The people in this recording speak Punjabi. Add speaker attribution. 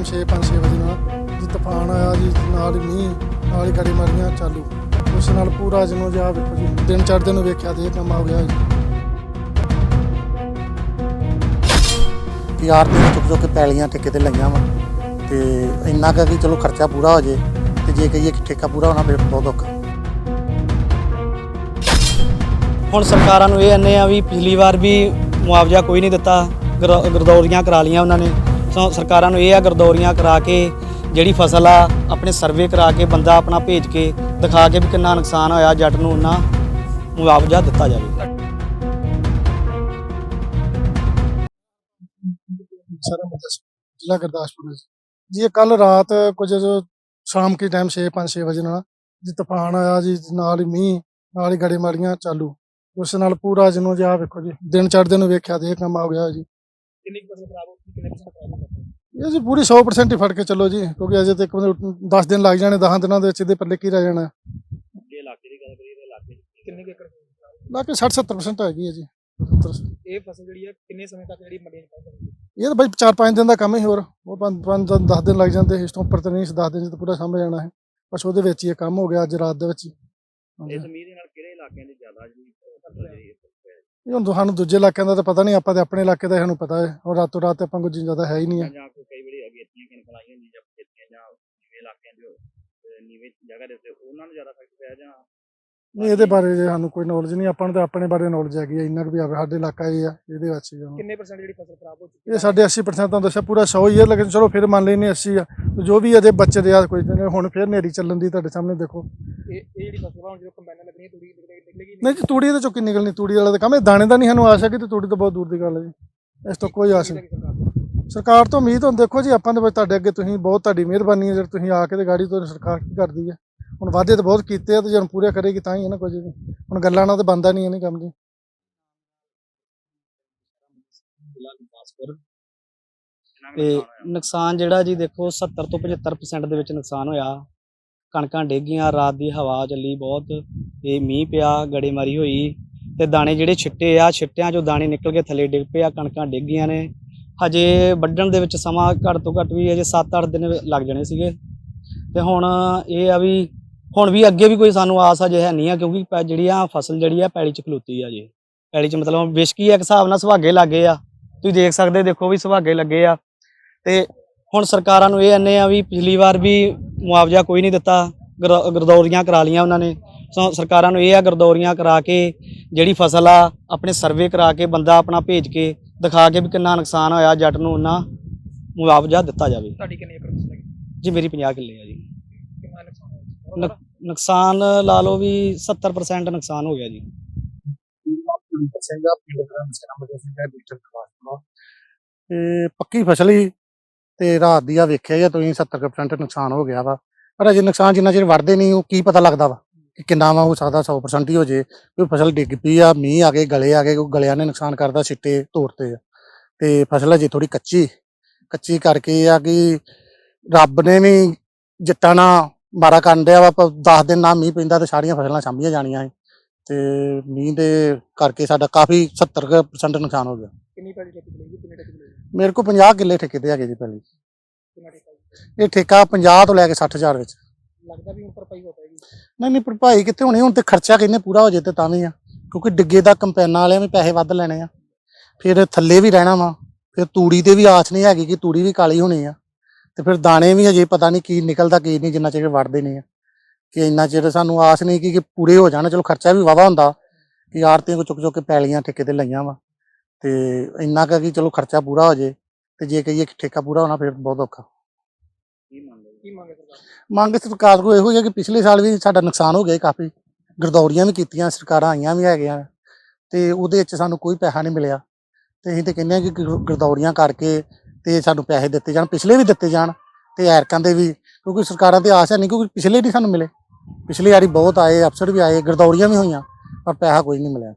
Speaker 1: ਟਾਈਮ 6 5 6 ਵਜੇ ਨਾਲ ਜੀ ਤੂਫਾਨ ਆਇਆ ਜੀ ਨਾਲ ਹੀ ਮੀਂਹ ਨਾਲ ਹੀ ਗੜੀ ਮਾਰੀਆਂ ਚਾਲੂ। ਉਸ ਨਾਲ ਪੂਰਾ ਜਿਹਨੂੰ ਜਿਹਾ ਵੇਖੋ ਜੀ। ਦਿਨ ਚੜ੍ਹਦੇ ਨੂੰ ਵੇਖਿਆ ਤੇ ਇਹ ਕੰਮ ਹੋ ਗਿਆ ਜੀ।
Speaker 2: ਯਾਰ ਤੇ ਚੁੱਕ ਚੁੱਕ ਕੇ ਪੈਲੀਆਂ ਠੇਕੇ ਤੇ ਲਈਆਂ ਵਾ। ਤੇ ਇੰਨਾ ਕੁ ਕਿ ਚਲੋ ਖਰਚਾ ਪੂਰਾ ਹੋ ਜੇ ਤੇ ਜੇ ਕਹੀਏ ਕਿ ਠੇਕਾ ਪੂਰਾ ਹੋਣਾ ਫਿਰ ਬਹੁਤ ਔਖਾ।
Speaker 3: ਹੁਣ ਸਰਕਾਰਾਂ ਨੂੰ ਇਹ ਅੰਨੇ ਆ ਵੀ ਪਿਛਲੀ ਵਾਰ ਵੀ ਮੁਆਵਜ਼ਾ ਕੋਈ ਨਹੀਂ ਦਿੱਤਾ ਗਰ- ਗਰਦੌਰੀਆਂ ਕਰਾ ਲੀਆਂ ਉਹਨਾਂ ਨੇ। ਸਰਕਾਰਾਂ ਨੂੰ ਇਹ ਆ ਗਰਦੌਰੀਆਂ ਕਰਾ ਕੇ ਜਿਹੜੀ ਫਸਲ ਆ, ਆਪਣੇ ਸਰਵੇ ਕਰਾ ਕੇ ਬੰਦਾ ਆਪਣਾ ਭੇਜ ਕੇ ਦਿਖਾ ਕੇ ਵੀ ਕਿੰਨਾ ਨੁਕਸਾਨ ਹੋਇਆ, ਜੱਟ ਨੂੰ ਉਹਨਾਂ ਮੁਆਵਜ਼ਾ ਦਿੱਤਾ ਜਾਵੇ।
Speaker 1: ਸਾਰਾ ਮਤਲਬ ਜ਼ਿਲ੍ਹਾ ਗੁਰਦਾਸਪੁਰ ਜੀ। ਇਹ ਕੱਲ ਰਾਤ ਕੁਝ ਜੋ ਸ਼ਾਮ ਕੇ ਟਾਈਮ 6 5 6 ਵਜੇ ਨਾਲ ਜੀ ਤੂਫਾਨ ਆਇਆ ਜੀ, ਨਾਲ ਹੀ ਮੀਂਹ, ਨਾਲ ਹੀ ਗੜੇ ਮਾਰੀਆਂ ਚਾਲੂ। ਉਸ ਨਾਲ ਪੂਰਾ ਜਿਹਨੂੰ ਜਿਹਾ ਵੇਖੋ ਜੀ, ਦਿਨ ਚੜ੍ਹਦੇ ਨੂੰ ਵੇਖਿਆ ਤੇ ਇਹ ਕੰਮ ਆ ਗਿਆ ਜੀ।
Speaker 3: ਕਿੰਨੀ ਫਸਲ ਖਰਾਬ ਹੋ ਗਈ ਕਿੰਨੇ ਪਰਸੈਂਟ ਖਰਾਬ ਹੋ
Speaker 1: ਇਹ ਜੀ ਪੂਰੀ 100% ਹੀ ਫੜ ਕੇ ਚੱਲੋ ਜੀ ਕਿਉਂਕਿ ਅਜੇ ਤੱਕ 10 ਦਿਨ ਲੱਗ ਜਾਣੇ 10 ਦਿਨਾਂ ਦੇ ਵਿੱਚ ਇਹਦੇ ਪੱਲੇ ਕੀ ਰਹਿ ਜਾਣਾ।
Speaker 3: ਅੱਗੇ ਇਲਾਕੇ ਦੀ ਗੱਲ ਕਰੀਏ ਤਾਂ ਇਲਾਕੇ ਕਿੰਨੇ ਕੁ ਏਕੜ
Speaker 1: ਬਾਕੀ 60 70% ਹੈਗੀ ਹੈ ਜੀ 70%
Speaker 3: ਇਹ ਫਸਲ ਜਿਹੜੀ ਹੈ ਕਿੰਨੇ ਸਮੇਂ ਤੱਕ ਜਿਹੜੀ ਮੰਡੀ ਨਿਕਲ ਸਕਦੀ
Speaker 1: ਇਹ ਤਾਂ ਬਾਈ 4-5 ਦਿਨ ਦਾ ਕੰਮ ਹੀ ਹੋਰ ਉਹ 5 10 ਦਿਨ ਲੱਗ ਜਾਂਦੇ ਇਸ ਤੋਂ ਉੱਪਰ ਤੇ ਨਹੀਂ 10 ਦਿਨ ਚ ਤਾਂ ਪੂਰਾ ਸਾਂਭ ਜਾਣਾ ਹੈ। ਬਸ ਉਹਦੇ ਵਿੱਚ ਹੀ ਇਹ ਕੰਮ ਹੋ ਗਿਆ ਅੱਜ ਰਾਤ ਦੇ ਵਿੱਚ ਹੀ। ਹਾਂਜੀ।
Speaker 3: ਇਸ ਮੀਂਹ ਦੇ ਨਾਲ ਕਿਹੜੇ ਇਲਾਕਿਆਂ 'ਚ ਜ਼ਿਆਦਾ ਫਸਲ ਜਿਹੜੀ
Speaker 1: ਇਹ ਹੁਣ ਤੁਹਾਨੂੰ ਦੂਜੇ ਇਲਾਕਿਆਂ ਦਾ ਤਾਂ ਪਤਾ ਨਹੀਂ, ਆਪਾਂ ਤੇ ਆਪਣੇ ਇਲਾਕੇ ਦਾ ਹੀ ਸਾਨੂੰ ਪਤਾ ਹੈ। ਔਰ ਰਾਤੋਂ ਰਾਤ ਤੇ ਆਪਾਂ ਕੁਝ ਜ਼ਿਆਦਾ ਹੈ ਹੀ ਨਹੀਂ ਹੈ।
Speaker 3: ਜਾਂ ਕੋਈ ਕਈ ਵਾਰੀ ਅਗੇਤੀਆਂ ਕਣਕਾਂ ਲਾਈਆਂ ਹੁੰਦੀਆਂ ਜਾਂ ਖੇਤੀਆਂ ਜਾਂ ਨੀਵੇਂ ਇਲਾਕਿਆਂ ਦੇ ਨੀਵੇਂ ਜਗ੍ਹਾ ਦੇ ਉੱਤੇ ਉਹਨਾਂ ਨੂੰ ਜ਼ਿਆਦਾ ਫ਼ਰਕ ਪਿਆ ਜਾਂ
Speaker 1: ਨਹੀਂ ਇਹਦੇ ਬਾਰੇ ਜੇ ਸਾਨੂੰ ਕੋਈ ਨੌਲੇਜ ਨਹੀਂ ਆਪਾਂ ਨੂੰ ਤਾਂ ਆਪਣੇ ਬਾਰੇ ਨੌਲੇਜ ਹੈਗੀ ਹੈ ਇੰਨਾ ਕੁ ਵੀ ਆ ਸਾਡੇ ਇਲਾਕਾ ਇਹ ਆ ਇਹਦੇ ਵਿੱਚ ਹੀ ਆ।
Speaker 3: ਕਿੰਨੇ ਪਰਸੈਂਟ ਜਿਹੜੀ ਫਸਲ ਖਰਾਬ ਹੋ ਚੁੱਕੀ
Speaker 1: ਇਹ ਸਾਡੇ 80% ਤਾਂ ਦੱਸਿਆ ਪੂਰਾ 100 ਹੀ ਹੈ ਲੇਕਿਨ ਚਲੋ ਫਿਰ ਮੰਨ ਲੈਨੇ 80 ਆ। ਤੇ ਜੋ ਵੀ ਅਜੇ ਬੱਚੇ ਦੇ ਆ ਕੋਈ ਨਹੀਂ, ਹੁਣ ਫਿਰ ਨੇਰੀ ਚੱਲਣ ਦੀ ਤੁਹਾਡੇ ਸਾਹਮਣੇ ਦੇਖੋ।
Speaker 3: ਇਹ ਇਹ ਜਿਹੜੀ ਫਸਲ ਹੁਣ ਜਦੋਂ ਕੰਬਾਈਨਾਂ ਲੱਗਣੀ ਤੂੜੀ ਨਿਕਲੇਗੀ
Speaker 1: ਨਹੀਂ। ਜੀ ਤੂੜੀ ਦੇ ਚੋਂ ਕੀ ਨਿਕਲਣੀ ਤੂੜੀ ਵਾਲਾ ਤਾਂ ਕੰਮ ਇਹ ਦਾਣੇ ਦਾ ਨਹੀਂ ਸਾਨੂੰ ਆਸ ਹੈ ਕਿ ਤੂੜੀ ਤਾਂ ਬਹੁਤ ਦੂਰ ਦੀ ਗੱਲ ਹੈ ਜੀ। ਇਸ ਤੋਂ ਕੋਈ ਆਸ ਨਹੀਂ। ਸਰਕਾਰ ਤੋਂ। ਉਮੀਦ ਹੁਣ ਦੇਖੋ ਜੀ ਆਪਾਂ ਦੇ ਵਿੱਚ ਤੁਹਾਡੇ ਅੱਗੇ ਤੁਸੀਂ ਬਹੁਤ ਤੁਹਾਡੀ ਮਿਹਰਬਾਨੀ ਹੈ ਜੇ ਤੁਸੀਂ ਆ ਕੇ ਤੇ ਗਾੜੀ ਤੋਂ ਸਰਕਾਰ ਕੀ ਕਰਦੀ ਹੈ। ਹੁਣ ਵਾਅਦੇ ਤਾਂ ਬਹੁਤ ਕੀਤੇ ਆ ਤੇ ਜੇ ਹੁਣ ਪੂਰੇ ਕਰੇਗੀ ਤਾਂ ਹੀ ਹੈ ਨਾ ਕੁਝ ਵੀ। ਹੁਣ ਗੱਲਾਂ ਨਾਲ ਤਾਂ ਬੰਦਾ ਨਹੀਂ ਹੈ ਕੰਮ ਜੀ।
Speaker 3: ਤੇ ਨੁਕਸਾਨ ਜਿਹੜਾ ਜੀ ਦੇਖੋ 70 ਤੋਂ 75% ਦੇ ਵਿੱਚ ਨੁਕਸਾਨ ਹੋਇਆ। ਕਣਕਾਂ ਡੇਗੀਆਂ, ਰਾਤ ਦੀ ਹਵਾ ਚੱਲੀ ਬਹੁਤ, ਤੇ ਮੀਂਹ ਪਿਆ, ਗੜੇਮਾਰੀ ਹੋਈ। ਤੇ ਦਾਣੇ ਜਿਹੜੇ ਛਿੱਟੇ ਆ, ਛਿੱਟਿਆਂ ਚੋਂ ਦਾਣੇ ਨਿਕਲ ਕੇ ਥੱਲੇ ਡਿੱਗ ਪਏ ਆ, ਕਣਕਾਂ ਡਿੱਗੀਆਂ ਨੇ। ਹਜੇ ਵੱਢਣ ਦੇ ਵਿੱਚ ਸਮਾਂ ਘੱਟ ਤੋਂ ਘੱਟ ਵੀ ਅਜੇ 7-8 ਦਿਨ ਲੱਗ ਜਾਣੇ ਸੀਗੇ। ਤੇ ਹੁਣ ਇਹ ਆ ਵੀ ਹੁਣ ਵੀ ਅੱਗੇ ਵੀ ਕੋਈ ਸਾਨੂੰ ਆਸ ਅਜੇ ਹੈ ਨਹੀਂ ਆ ਕਿਉਂਕਿ ਪੈ- ਜਿਹੜੀ ਆ ਫਸਲ ਜਿਹੜੀ ਆ ਪੈਲੀ ਚ ਖਲੋਤੀ ਆ ਜੀ। ਪੈਲੀ ਚ ਮਤਲਬ ਵਿਸ਼ਕੀ ਆ ਇੱਕ ਹਿਸਾਬ ਨਾਲ ਸੁਹਾਗੇ ਲੱਗੇ ਆ। ਤੁਸੀਂ ਦੇਖ ਸਕਦੇ ਦੇਖੋ ਵੀ ਸੁਹਾਗੇ ਲੱਗੇ ਆ। ਤੇ ਹੁਣ ਸਰਕਾਰਾਂ ਨੂੰ ਇਹ ਅੰਨੇ ਆ ਵੀ ਪਿਛਲੀ ਵਾਰ ਵੀ ਮੁਆਵਜ਼ਾ ਕੋਈ ਨਹੀਂ ਦਿੱਤਾ। ਗਰ- ਗਰਦੌਰੀਆਂ ਕਰਾ ਲੀਆਂ ਉਹਨਾਂ ਨੇ। ਸੋ ਸਰਕਾਰਾਂ ਨੂੰ ਇਹ ਆ ਗਰਦੌਰੀਆਂ ਕਰਾ ਕੇ ਜਿਹੜੀ ਫਸਲ ਆ ਆਪਣੇ ਸਰਵੇ ਕਰਾ ਕੇ ਬੰਦਾ ਆਪਣਾ ਭੇਜ ਕੇ ਦਿਖਾ ਕੇ ਵੀ ਕਿੰਨਾ ਨੁਕਸਾਨ ਹੋਇਆ ਜੱਟ ਨੂੰ ਉਹਨਾਂ ਮੁਆਵਜ਼ਾ ਦਿੱਤਾ ਜਾਵੇ।
Speaker 4: ਤੁਹਾਡੀ ਕਿੰਨੀ ਏਕੜ ਫਸਲ ਹੈਗੀ?
Speaker 3: ਜੀ ਮੇਰੀ 50 ਕਿੱਲੇ ਆ ਜੀ। ਨੁਕ- ਨੁਕਸਾਨ ਲਾ ਲਓ ਵੀ 70% ਨੁਕਸਾਨ ਹੋ ਗਿਆ ਜੀ।
Speaker 2: ਸਿੰਘਾ ਪਿੰਡ ਗ੍ਰਾਮ ਸਿੰਘ ਮਜੇ ਸਿੰਘ ਡਿਜੀਟਲ ਕਲਾਸ ਤੇ ਪੱਕੀ ਫਸਲ ਹੀ ਤੇ ਰਾਤ ਦੀ ਆ ਵੇਖਿਆ ਜਾਂ ਤੁਸੀਂ 70% ਨੁਕਸਾਨ ਹੋ ਗਿਆ ਵਾ। ਪਰ ਅਜੇ ਨੁਕਸਾਨ ਜਿੰਨਾ ਚਿਰ ਵੜਦੇ ਨਹੀਂ, ਉਹ ਕੀ ਪਤਾ ਲੱਗਦਾ ਵਾ ਕਿ ਕਿੰਨਾ ਵਾ, ਹੋ ਸਕਦਾ 100% ਹੀ ਹੋ ਜੇ। ਕੋਈ ਫਸਲ ਡਿੱਗ ਪਈ ਆ, ਮੀਂਹ ਆ ਗਏ, ਗਲੇ ਆ ਗਏ ਕੋਈ ਗਲਿਆਂ ਨੇ ਨੁਕਸਾਨ ਕਰਦਾ ਸਿੱਟੇ ਤੋੜਤੇ ਆ ਤੇ ਫਸਲ ਅਜੇ ਥੋੜੀ ਕੱਚੀ ਕੱਚੀ ਕਰਕੇ ਇਹ ਆ ਕਿ ਰੱਬ ਨੇ ਵੀ ਜੱਟਾਂ ਨਾਲ ਮਾਰਾ ਕਰਨ ਡਿਆ ਵਾ 10 ਦਿਨ ਨਾ ਮੀਂਹ ਪੈਂਦਾ ਤੇ ਸਾਰੀਆਂ ਫਸਲਾਂ ਸਾਂਭੀਆਂ ਜਾਣੀਆਂ ਸੀ। ਤੇ ਮੀਂਹ ਦੇ ਕਰਕੇ ਸਾਡਾ ਕਾਫੀ 70% ਨੁਕਸਾਨ ਹੋ ਗਿਆ।
Speaker 4: ਕਿੰਨੀ ਪੈਲੀ ਠੇਕੇ ਲਈ ਕਿੰਨੇ ਠੇਕੇ ਲਈ
Speaker 2: ਮੇਰੇ ਕੋਲ 50 ਕਿੱਲੇ ਠੇਕੇ ਤੇ ਹੈਗੇ ਜੀ ਪਹਿਲੇ? ਇਹ ਠੇਕਾ 50 ਤੋਂ ਲੈ ਕੇ 60000 ਵਿੱਚ।
Speaker 4: ਲੱਗਦਾ ਵੀ ਹੁਣ ਭਰਪਾਈ ਹੋ ਪਾਏਗੀ
Speaker 2: ਨਹੀਂ ਨਹੀਂ ਭਰਪਾਈ ਕਿੱਥੇ ਹੋਣੀ? ਹੁਣ ਤੇ ਖਰਚਾ ਕਿੰਨੇ ਪੂਰਾ ਹੋ ਜੇ ਤੇ ਤਾਂ ਵੀ ਆ। ਕਿਉਂਕਿ ਡਿੱਗੇ ਦਾ ਕੰਪੈਨਾਂ ਵਾਲਿਆਂ ਵੀ ਪੈਸੇ ਵੱਧ ਲੈਣੇ ਆ। ਫਿਰ ਥੱਲੇ ਵੀ ਰਹਿਣਾ ਵਾ। ਫਿਰ ਤੂੜੀ ਤੇ ਵੀ ਆਸ ਨਹੀਂ ਹੈਗੀ ਕਿ ਤੂੜੀ ਵੀ ਕਾਲੀ ਹੋਣੀ ਆ। ਤੇ ਫਿਰ ਦਾਣੇ ਵੀ ਹਜੇ ਪਤਾ ਨਹੀਂ ਕੀ ਨਿਕਲਦਾ ਕੀ ਨਹੀਂ ਜਿੰਨਾ ਚਿਰ ਵੜਦੇ ਨਹੀਂ ਆ। ਕਿ ਇੰਨਾ ਚਿਰ ਸਾਨੂੰ ਆਸ ਨਹੀਂ ਕਿ ਕਿ ਪੂਰੇ ਹੋ ਜਾਣ। ਚਲੋ ਖਰਚਾ ਵੀ ਵਾਵਾ ਹੁੰਦਾ ਕਿ ਆਰਤੀਆਂ ਕੋ ਚੁੱਕ ਚੁੱਕ ਕੇ ਪੈਲੀਆਂ ਠੇਕੇ ਤੇ ਲਈਆਂ ਵਾ। ਤੇ ਇੰਨਾ ਕੁ ਕਿ ਚਲੋ ਖਰਚਾ ਪੂਰਾ ਹੋ ਜੇ ਤੇ ਜੇ ਕਹੀਏ ਕਿ ਠੇਕਾ ਪੂਰਾ ਹੋਣਾ ਫਿਰ ਬਹੁਤ ਔਖਾ।
Speaker 3: ਕੀ
Speaker 4: ਕੀ ਮੰਗੇ ਸਰਕਾਰ
Speaker 2: ਮੰਗ ਸਰਕਾਰ ਕੋਲ ਇਹੋ ਹੀ ਹੈ ਕਿ ਪਿਛਲੇ ਸਾਲ ਵੀ ਸਾਡਾ ਨੁਕਸਾਨ ਹੋ ਗਿਆ ਕਾਫੀ। ਗਰਦੌਰੀਆਂ ਵੀ ਕੀਤੀਆਂ ਸਰਕਾਰਾਂ ਆਈਆਂ ਵੀ ਹੈਗੀਆਂ। ਤੇ ਉਹਦੇ ਵਿੱਚ ਸਾਨੂੰ ਕੋਈ ਪੈਸਾ ਨਹੀਂ ਮਿਲਿਆ। ਤੇ ਅਸੀਂ ਤੇ ਕਹਿੰਦੇ ਹਾਂ ਕਿ ਗਰ- ਗਰਦੌਰੀਆਂ ਕਰਕੇ ਤੇ ਸਾਨੂੰ ਪੈਸੇ ਦਿੱਤੇ ਜਾਣ, ਪਿਛਲੇ ਵੀ ਦਿੱਤੇ ਜਾਣ ਤੇ ਐਰਕਾਂ ਦੇ ਵੀ, ਕਿਉਂਕਿ ਸਰਕਾਰਾਂ ਤੇ ਆਸ ਹੈ ਨਹੀਂ ਕਿਉਂਕਿ ਪਿਛਲੇ ਨਹੀਂ ਸਾਨੂੰ ਮਿਲੇ। ਪਿਛਲੀ ਵਾਰੀ ਬਹੁਤ ਆਏ, ਅਫਸਰ ਵੀ ਆਏ, ਗਰਦੌਰੀਆਂ ਵੀ ਹੋਈਆਂ, ਪਰ ਪੈਸਾ ਕੋਈ ਨਹੀਂ ਮਿਲਿਆ।